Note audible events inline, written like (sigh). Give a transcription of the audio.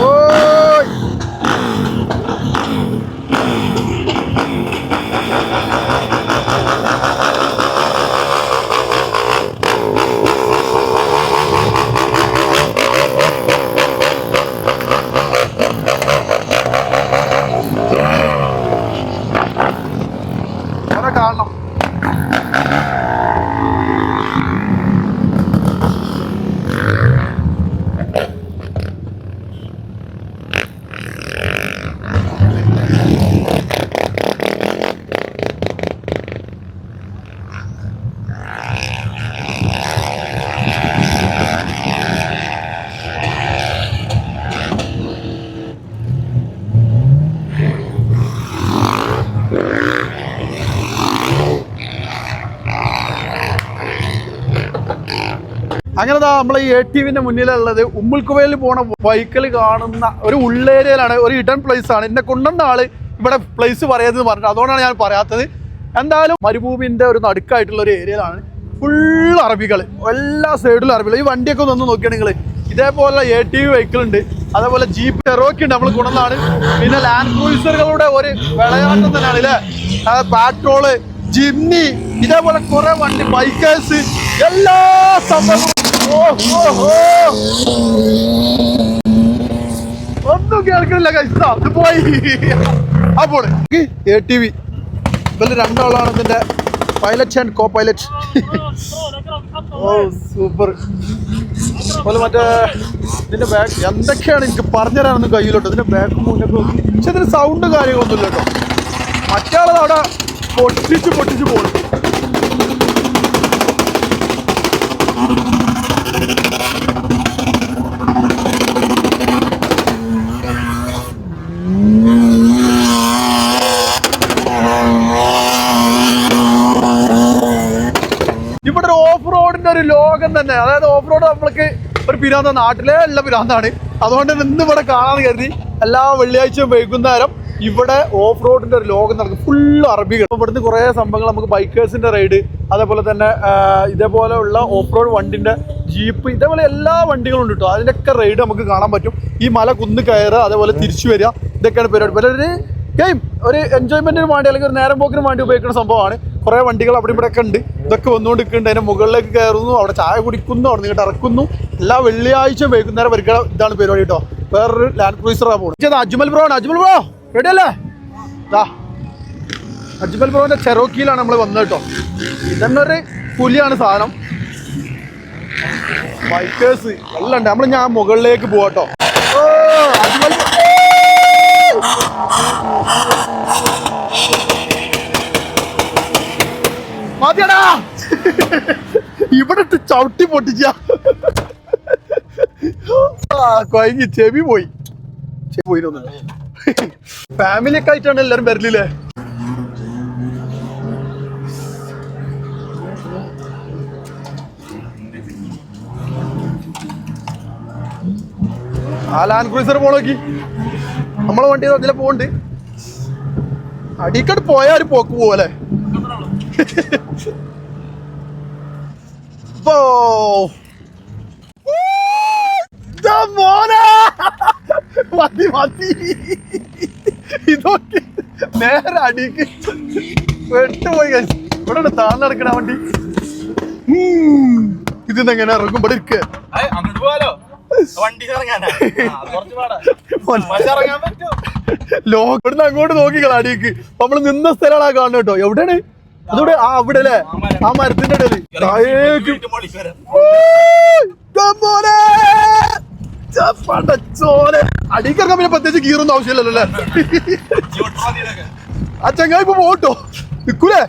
ഓയ് അവനെ കാണണം അങ്ങനെ നമ്മൾ ഈ എ ടി വിന്റെ മുന്നിലുള്ളത് ഉമ്മുൽക്കുവയിൽ പോണ ബൈക്കിൽ കാണുന്ന ഒരു ഉള്ളേരിയയിലാണ് ഒരു ഇടൻ പ്ലേസ് ആണ്. എന്നെ കൊണ്ടുവന്ന ആൾ ഇവിടെ പ്ലേസ് പറയാതെന്ന് പറഞ്ഞത് അതുകൊണ്ടാണ് ഞാൻ പറയാത്തത്. എന്തായാലും മരുഭൂമിന്റെ ഒരു നടുക്കായിട്ടുള്ള ഒരു ഏരിയയിലാണ്. ഫുൾ അറബികൾ എല്ലാ സൈഡിലും അറബികൾ ഈ വണ്ടിയൊക്കെ ഒന്ന് നോക്കിയാണെങ്കിൽ നിങ്ങൾ ഇതേപോലെ എ ടി വി വെഹിക്കിൾ ഉണ്ട്. അതേപോലെ ജീപ്പ് ടെറോക്കി ഉണ്ട് നമ്മൾ ഗുണന്നാണ് പിന്നെ ലാൻഡ് ക്രൂസറുകളുടെ ഒരു വിളയാട്ടം തന്നെയാണ് അല്ലേ? പാട്രോൾ ജിമ്മി ഇതേപോലെ കുറെ വണ്ടി ബൈക്കേഴ്സ് എല്ലാ ഓ. ഒന്നും കേൾക്കണില്ല ഇത് പോയി. അപ്പോൾ എ ടി വി ഇതിൽ രണ്ടാളാണ് ഇതിന്റെ പൈലറ്റ് ആൻഡ് കോ പൈലറ്റ് ഓ സൂപ്പർ അതുപോലെ മറ്റേ ഇതിന്റെ ബാക്ക് എന്തൊക്കെയാണ് എനിക്ക് പറഞ്ഞുതരാനൊന്നും കഴിയില്ലോട്ടോ. ഇതിന്റെ ബാക്ക് മുന്നൊക്കെ പക്ഷെ ഇതിന് സൗണ്ട് കാര്യങ്ങളൊന്നും ഇല്ല കേട്ടോ മറ്റാളത് അവിടെ പൊട്ടിച്ച് പൊട്ടിച്ച് പോകും ഇവിടെ ഒരു റോഡിന്റെ ഒരു ലോകം തന്നെ. അതായത് ഓഫ് റോഡ് നമ്മൾക്ക് ഒരു പിരാന്ത നാട്ടിലെ ഉള്ള പിരാന്താണ്. അതുകൊണ്ട് ഇന്ന് ഇവിടെ കാണാൻ കരുതി എല്ലാ വെള്ളിയാഴ്ചയും വൈകുന്നേരം ഇവിടെ ഓഫ് റോഡിന്റെ ഒരു ലോകം നടക്കും. ഫുൾ അറബികൾ. ഇവിടുന്ന് കുറേ സംഭവങ്ങൾ നമുക്ക് ബൈക്കേഴ്സിന്റെ റൈഡ് അതേപോലെ തന്നെ ഇതേപോലെയുള്ള ഓഫ് റോഡ് വണ്ടിന്റെ ജീപ്പ് ഇതേപോലെ എല്ലാ വണ്ടികളും ഉണ്ട് കേട്ടോ അതിന്റെയൊക്കെ റൈഡ് നമുക്ക് കാണാൻ പറ്റും. ഈ മല കുന്ന് കയറുക അതേപോലെ തിരിച്ചു വരിക ഇതൊക്കെയാണ് പരിപാടി. ഒരു ഗെയിം ഒരു എൻജോയ്മെന്റിന് വേണ്ടി അല്ലെങ്കിൽ ഒരു നേരം പോക്കിന് വേണ്ടി ഉപയോഗിക്കുന്ന സംഭവമാണ്. കുറേ വണ്ടികൾ അവിടെ ഇവിടെ ഒക്കെ ഉണ്ട്. ഇതൊക്കെ വന്നുകൊണ്ട് നിൽക്കുന്നുണ്ട് അതിന്റെ മുകളിലേക്ക് കയറുന്നു. അവിടെ ചായ കുടിക്കുന്നു. അവിടെ നിന്നിട്ട് ഇറക്കുന്നു. എല്ലാ വെള്ളിയാഴ്ച വൈകുന്നേരം വരിക ഇതാണ് പരിപാടി കേട്ടോ. വേറൊരു ലാൻഡ് ക്രൂസറാണ് പോകുന്നത് അജ്മൽ ബ്രോ ആണ്. അജ്മൽ ബ്രോ റെഡി അല്ലേ? അജ്മൽ ബ്രോന്റെ ചെറോക്കിയിലാണ് നമ്മൾ വന്നത് കേട്ടോ. ഇതന്നെ ഒരു പുലിയാണ് സാധനം. ബൈക്കേഴ്സ് എല്ലാം ഉണ്ട്. നമ്മൾ ഞാൻ മുകളിലേക്ക് പോവാട്ടോ ഓ അജ്മൽ മതിയടാ. ഇവിടെ ഇട്ട് ചവിട്ടി പൊട്ടിച്ച. കൊയങ്ങി ചെവി പോയി. ചെവി പോയി ഫാമിലി ഒക്കെ ആയിട്ടാണ് എല്ലാരും വരലില്ലേ? ആ ലാൻഡ് ക്രൂസർ പോണോക്കി നമ്മളെ വണ്ടി അതിലെ പോണ്ട് അടിക്കട് പോയാൽ പോക്ക് പോവല്ലേ ഇപ്പോ Da മോനെ മതി മതി ഇതൊക്കെ നേരെ അടിക്ക്. വെട്ടുപോയി guys. ഇവിടെ താന്ന് നടക്കണ വണ്ടി ഇതിന്ന് എങ്ങനെ ഇറങ്ങും? ഇവിടെ ഇരിക്ക. ഏയ്, അങ്ങോട്ട് പോവാലോ (laughs) വണ്ടി ഇറങ്ങാനാ? ആ, അത് കുറച്ച് പാടാ. പക്ഷെ ഇറങ്ങാൻ പറ്റും. (laughs) ലോ ഇവിടുന്ന് അങ്ങോട്ട് നോക്കിക്കളാ അടിക്ക്. നമ്മൾ നിന്ന സ്ഥലമാണ് കാണുന്നത് കേട്ടോ. എവിടെയാണ്? അതോടെ ആ അവിടെ അല്ലേ ആ മരത്തിന്റെ വരാം. ചോര അടിക്കിറങ്ങാൻ പിന്നെ പ്രത്യേകിച്ച് ഗീറൊന്നും ആവശ്യമില്ലല്ലോ അല്ലേ. ആ ചങ്ങായി ഇപ്പൊ പോട്ടോ. നിക്കൂലേ?